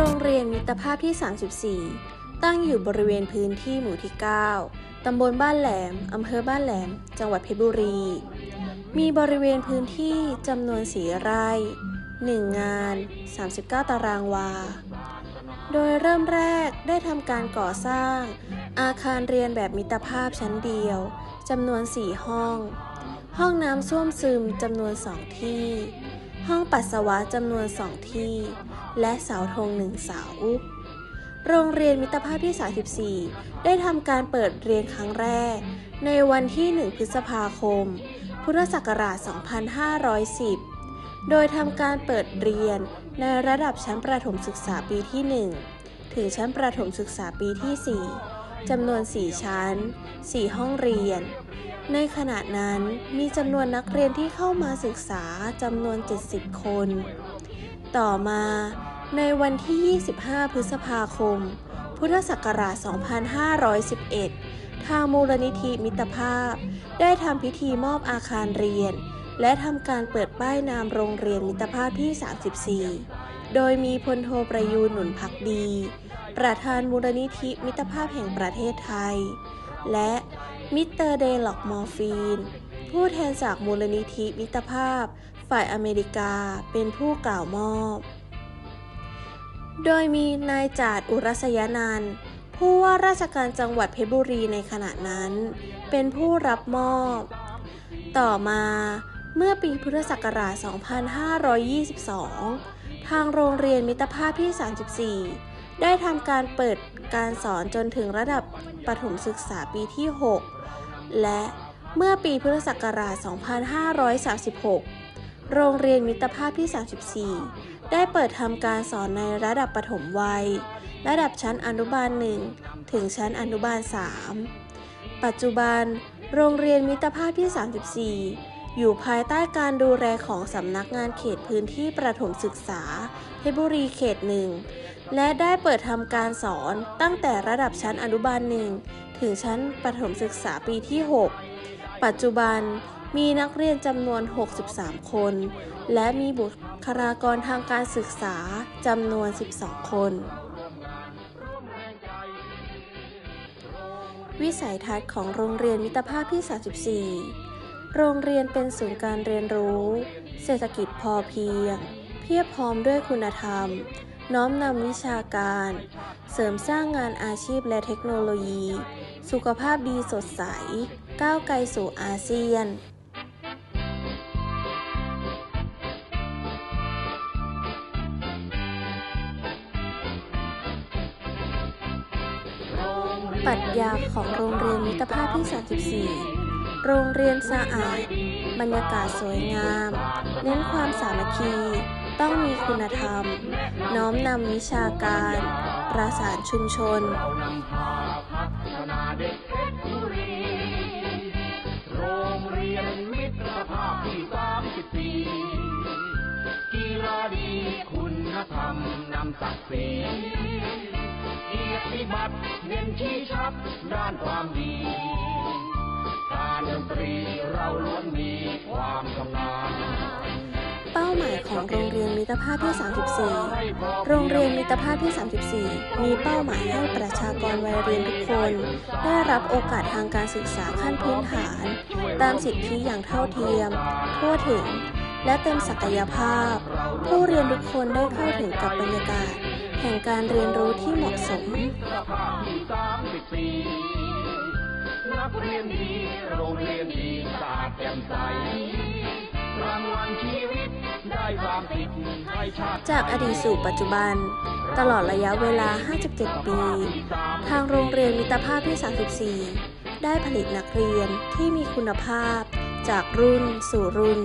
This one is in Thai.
รงเรียนมิตรภาพที่ 34 ตั้งอยู่บริเวณพื้นที่หมู่ที่ 9 ตำบลบ้านแหลม อำเภอบ้านแหลม จังหวัดเพชรบุรี มีบริเวณพื้นที่จำนวนสีไร่ 1 งาน 39 ตารางวา โดยเริ่มแรกได้ทำการก่อสร้าง อาคารเรียนแบบมิตรภาพชั้นเดียวจำนวน 4 ห้อง ห้องน้ำส้วมซึมจำนวน 2 ที่ ห้องปัสสาวะจำนวน2ที่ และเสาธงหนึ่งเสา โรงเรียนมิตรภาพที่ 34 ได้ทำการเปิดเรียนครั้งแรก ในวันที่ 1 พฤษภาคม พุทธศักราช 2510 โดยทำการเปิดเรียนในระดับชั้นประถมศึกษาปีที่ 1 ถึงชั้นประถมศึกษาปีที่ 4จำนวน 4 ชั้น 4 ห้องเรียน ในขณะนั้นมีจำนวนนักเรียนที่เข้ามาศึกษาจำนวน 70 คน ต่อมาในวันที่ 25 พฤษภาคม พุทธศักราช 2511 ทางมูลนิธิมิตรภาพ ได้ทำพิธีมอบอาคารเรียน และทำการเปิดป้ายนามโรงเรียนมิตรภาพที่ 34 โดยมีพลโทประยูนหนุนพักดี ประธานมูลนิธิมิตรภาพแห่งประเทศไทย และ มิสเตอร์เดล็อกมอร์ฟีน ผู้แทนจากมูลนิธิมิตรภาพ ฝ่ายอเมริกาเป็นผู้กล่าวมอบ โดยมีนายจาดอุรัสยนันผู้ว่าราชการจังหวัดเพชรบุรีในขณะนั้น เป็นผู้รับมอบ ต่อมาเมื่อปีพุทธศักราช 2522 ทางโรงเรียนมิตรภาพที่ 34 ได้ทำการเปิดการสอนจนถึงระดับประถมศึกษาปีที่ 6 และเมื่อปีพุทธศักราช 2536 โรงเรียนมิตรภาพที่ 34 ได้เปิดทำการสอนในระดับประถมวัย ระดับชั้นอนุบาล 1 ถึงชั้นอนุบาล 3 ปัจจุบัน โรงเรียนมิตรภาพที่ 34 อยู่ภายใต้การดูแลของสำนักงานเขตพื้นที่ประถมศึกษาเพชรบุรีเขตหนึ่งและได้เปิดทำการสอนตั้งแต่ระดับชั้นอนุบาล1ถึงชั้นประถมศึกษาปีที่ 6 ปัจจุบันมีนักเรียนจำนวน 63 คน และมีบุคลากรทางการศึกษาจำนวน 12 คน วิสัยทัศน์ของโรงเรียนมิตรภาพที่ 34 โรงเรียนเป็นศูนย์การเรียนรู้ เศรษฐกิจพอเพียง เพียบพร้อมด้วยคุณธรรม น้อมนำวิชาการ เสริมสร้างงานอาชีพและเทคโนโลยี สุขภาพดีสดใส ก้าวไกลสู่อาเซียนปรัชญาของโรงเรียนมิตรภาพที่ 34 โรงเรียนสะอาด บรรยากาศสวยงาม เน้นความสามัคคี ต้องมีคุณธรรม น้อมนำวิชาการ ประสานชุมชน โรงเรียนมิตรภาพที่สามสิบสี่กีฬาดีคุณธรรมนำศักดิ์ศรีเกียรติบัตรเน้นชี้ชัดด้านความดี การดนตรีเราล้วนมีความชำนาญเป้าหมายของโรงเรียนมิตรภาพที่ 34 โรงเรียนมิตรภาพที่ 34 มีเป้าหมายให้ประชากรวัยเรียนทุกคน ได้รับโอกาสทางการศึกษาขั้นพื้นฐาน ตามสิทธิอย่างเท่าเทียม ทั่วถึง และเต็มศักยภาพ ผู้เรียนทุกคนได้เข้าถึงกับบรรยากาศ แห่งการเรียนรู้ที่เหมาะสม นักเรียนดี โรงเรียนดีสะอาดแจ่มใสรางวัลชีวิตได้ความติดให้ชาติจากอดีตสู่ปัจจุบัน ตลอดระยะเวลา 57 ปี ทางโรงเรียนมิตรภาพที่ 34 ได้ผลิตนักเรียนที่มีคุณภาพ จากรุ่นสู่รุ่น